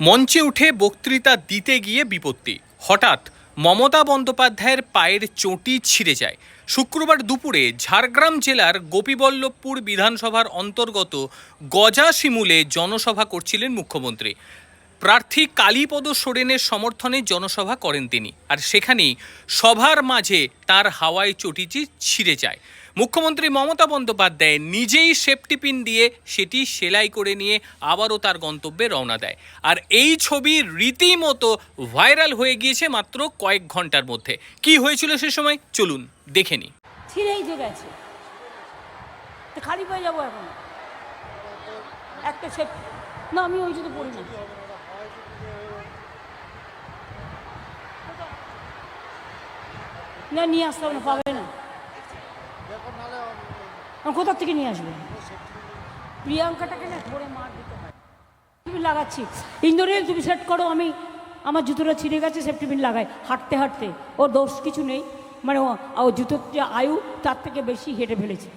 মঞ্চে উঠে বক্তৃতা দিতে গিয়ে বিপত্তি। হঠাৎ মমতা বন্দ্যোপাধ্যায়ের পায়ের চটি ছিঁড়ে যায়। শুক্রবার দুপুরে ঝাড়গ্রাম জেলার গোপীবল্লভপুর বিধানসভার অন্তর্গত গজা শিমুলে জনসভা করছিলেন মুখ্যমন্ত্রী। প্রার্থী কালীপদ সোরেনের সমর্থনে জনসভা করেন তিনি। আর সেখানেই সভার মাঝে তার হাওয়ায় চটিটি ছিঁড়ে যায়। মুখ্যমন্ত্রী মমতা বন্দ্যোপাধ্যায় নিজেই সেফটি পিন দিয়ে সেটি সেলাই করে নিয়ে আবারও তার গন্তব্যে রওনা দেয়। আর এই ছবি রীতিমতো ভাইরাল হয়ে গিয়েছে মাত্র কয়েক ঘণ্টার মধ্যে। কি হয়েছিল সে সময়? চলুন দেখে নিই। ছিঁড়েই যে গেছে। খালি যাব এখন। একটা সে না, আমি ওই জন্য পড়ি না। না, নিয়ে আসতে হবে না, পাবে না। কোথার থেকে নিয়ে আসবে? প্রিয়াঙ্কাটাকে না ধরে মার দিতে হয়। তুমি লাগাচ্ছি। ইন্দোরিয়াল তুমি সেট করো, আমি আমার জুতোটা ছিঁড়ে গেছে, সেফটি পিন লাগাই। হাঁটতে হাঁটতে। ওর দোষ কিছু নেই। মানে ও জুতোর যে আয়ু, তার থেকে বেশি হেঁটে ফেলেছে।